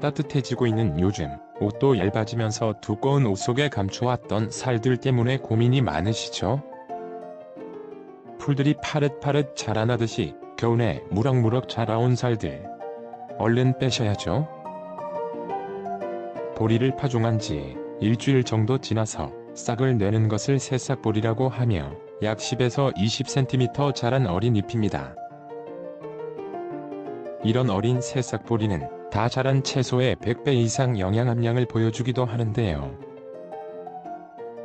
따뜻해지고 있는 요즘 옷도 얇아지면서 두꺼운 옷 속에 감추었던 살들 때문에 고민이 많으시죠? 풀들이 파릇파릇 자라나듯이 겨우내 무럭무럭 자라온 살들 얼른 빼셔야죠. 보리를 파종한 지 일주일 정도 지나서 싹을 내는 것을 새싹보리라고 하며 약 10에서 20cm 자란 어린 잎입니다. 이런 어린 새싹보리는 다 자란 채소의 100배 이상 영양 함량을 보여주기도 하는데요.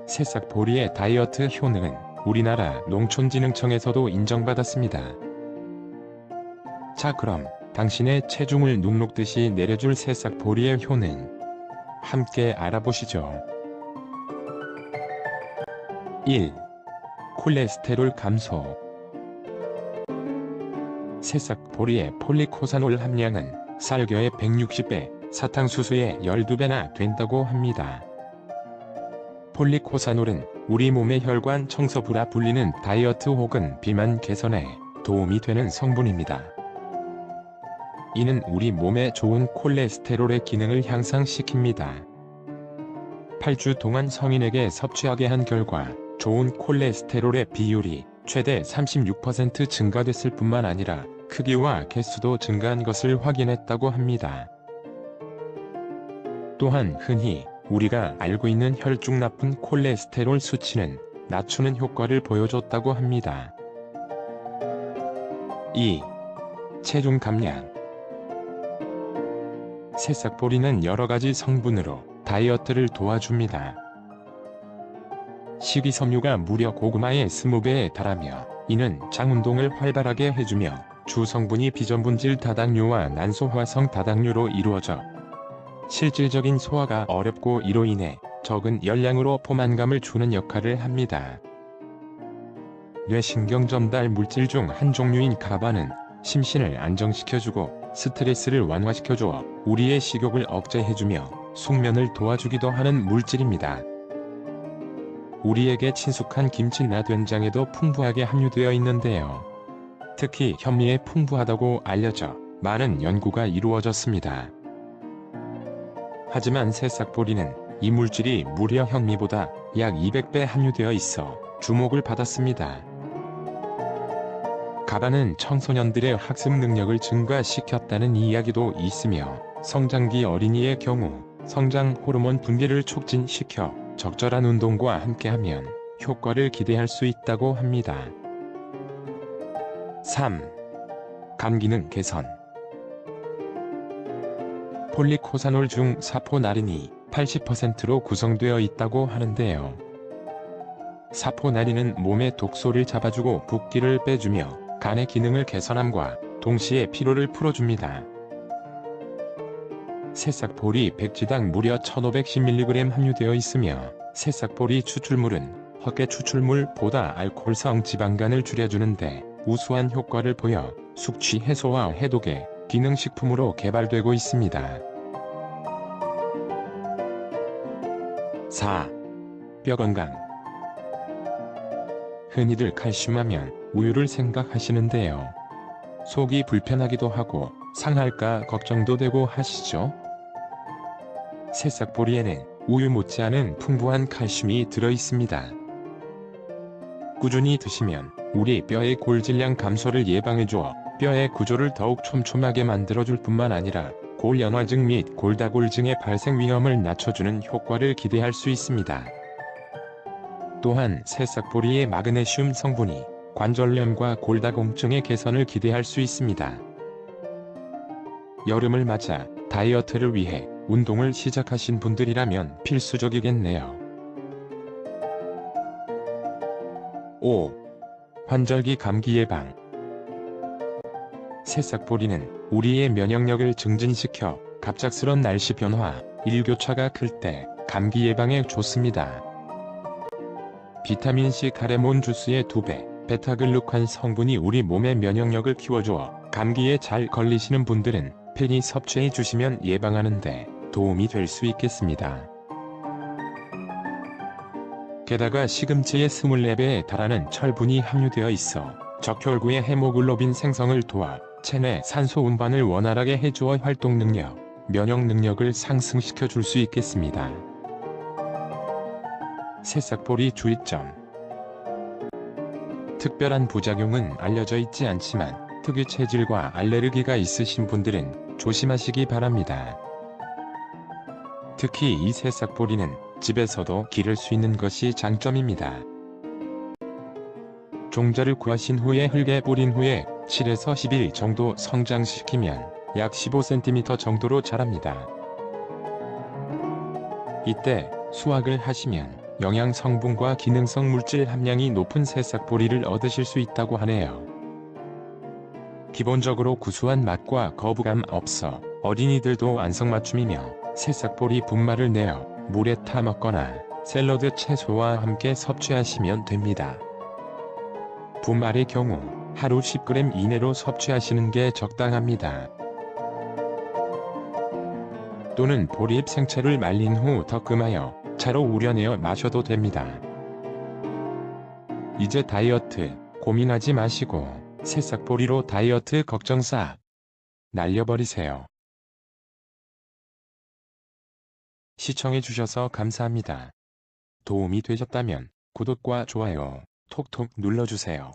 새싹 보리의 다이어트 효능은 우리나라 농촌진흥청에서도 인정받았습니다. 자 그럼 당신의 체중을 눅눅듯이 내려줄 새싹 보리의 효능 함께 알아보시죠. 1. 콜레스테롤 감소 새싹 보리의 폴리코사놀 함량은 쌀겨의 160배, 사탕수수의 12배나 된다고 합니다. 폴리코사놀은 우리 몸의 혈관 청소부라 불리는 다이어트 혹은 비만 개선에 도움이 되는 성분입니다. 이는 우리 몸에 좋은 콜레스테롤의 기능을 향상시킵니다. 8주 동안 성인에게 섭취하게 한 결과 좋은 콜레스테롤의 비율이 최대 36% 증가됐을 뿐만 아니라 크기와 개수도 증가한 것을 확인했다고 합니다. 또한 흔히 우리가 알고 있는 혈중 나쁜 콜레스테롤 수치는 낮추는 효과를 보여줬다고 합니다. 2. 체중 감량 새싹보리는 여러가지 성분으로 다이어트를 도와줍니다. 식이섬유가 무려 고구마의 20배에 달하며 이는 장 운동을 활발하게 해주며 주 성분이 비전분질 다당류와 난소화성 다당류로 이루어져 실질적인 소화가 어렵고 이로 인해 적은 열량으로 포만감을 주는 역할을 합니다. 뇌신경 전달 물질 중 한 종류인 가바는 심신을 안정시켜주고 스트레스를 완화시켜주어 우리의 식욕을 억제해주며 숙면을 도와주기도 하는 물질입니다. 우리에게 친숙한 김치나 된장에도 풍부하게 함유되어 있는데요. 특히 현미에 풍부하다고 알려져 많은 연구가 이루어졌습니다. 하지만 새싹보리는 이 물질이 무려 현미보다 약 200배 함유되어 있어 주목을 받았습니다. 가바는 청소년들의 학습 능력을 증가시켰다는 이야기도 있으며 성장기 어린이의 경우 성장 호르몬 분비를 촉진시켜 적절한 운동과 함께하면 효과를 기대할 수 있다고 합니다. 3. 감기능 개선 폴리코사놀 중 사포나린이 80%로 구성되어 있다고 하는데요. 사포나린은 몸의 독소를 잡아주고 붓기를 빼주며 간의 기능을 개선함과 동시에 피로를 풀어줍니다. 새싹보리 백지당 무려 1510mg 함유되어 있으며 새싹보리 추출물은 헛개 추출물보다 알코올성 지방간을 줄여주는데 우수한 효과를 보여 숙취 해소와 해독의 기능식품으로 개발되고 있습니다. 4. 뼈 건강 흔히들 칼슘하면 우유를 생각하시는데요. 속이 불편하기도 하고 상할까 걱정도 되고 하시죠? 새싹보리에는 우유 못지않은 풍부한 칼슘이 들어있습니다. 꾸준히 드시면 우리 뼈의 골질량 감소를 예방해주어 뼈의 구조를 더욱 촘촘하게 만들어줄 뿐만 아니라 골연화증 및 골다골증의 발생 위험을 낮춰주는 효과를 기대할 수 있습니다. 또한 새싹보리의 마그네슘 성분이 관절염과 골다공증의 개선을 기대할 수 있습니다. 여름을 맞아 다이어트를 위해 운동을 시작하신 분들이라면 필수적이겠네요. 5. 환절기 감기 예방 새싹보리는 우리의 면역력을 증진시켜 갑작스런 날씨 변화, 일교차가 클 때 감기 예방에 좋습니다. 비타민C 카레몬 주스의 2배, 베타글루칸 성분이 우리 몸의 면역력을 키워주어 감기에 잘 걸리시는 분들은 편히 섭취해 주시면 예방하는데 도움이 될 수 있겠습니다. 게다가 시금치의 24배에 달하는 철분이 함유되어 있어 적혈구의 헤모글로빈 생성을 도와 체내 산소 운반을 원활하게 해주어 활동 능력, 면역 능력을 상승시켜 줄 수 있겠습니다. 새싹보리 주의점 특별한 부작용은 알려져 있지 않지만 특유 체질과 알레르기가 있으신 분들은 조심하시기 바랍니다. 특히 이 새싹보리는 집에서도 기를 수 있는 것이 장점입니다. 종자를 구하신 후에 흙에 뿌린 후에 7에서 10일 정도 성장시키면 약 15cm 정도로 자랍니다. 이때 수확을 하시면 영양 성분과 기능성 물질 함량이 높은 새싹 보리를 얻으실 수 있다고 하네요. 기본적으로 구수한 맛과 거부감 없어 어린이들도 안성맞춤이며 새싹 보리 분말을 내어 물에 타 먹거나 샐러드 채소와 함께 섭취하시면 됩니다. 분말의 경우 하루 10g 이내로 섭취하시는 게 적당합니다. 또는 보리잎 생채를 말린 후 덕금하여 차로 우려내어 마셔도 됩니다. 이제 다이어트 고민하지 마시고 새싹보리로 다이어트 걱정 싹 날려버리세요. 시청해주셔서 감사합니다. 도움이 되셨다면 구독과 좋아요 톡톡 눌러주세요.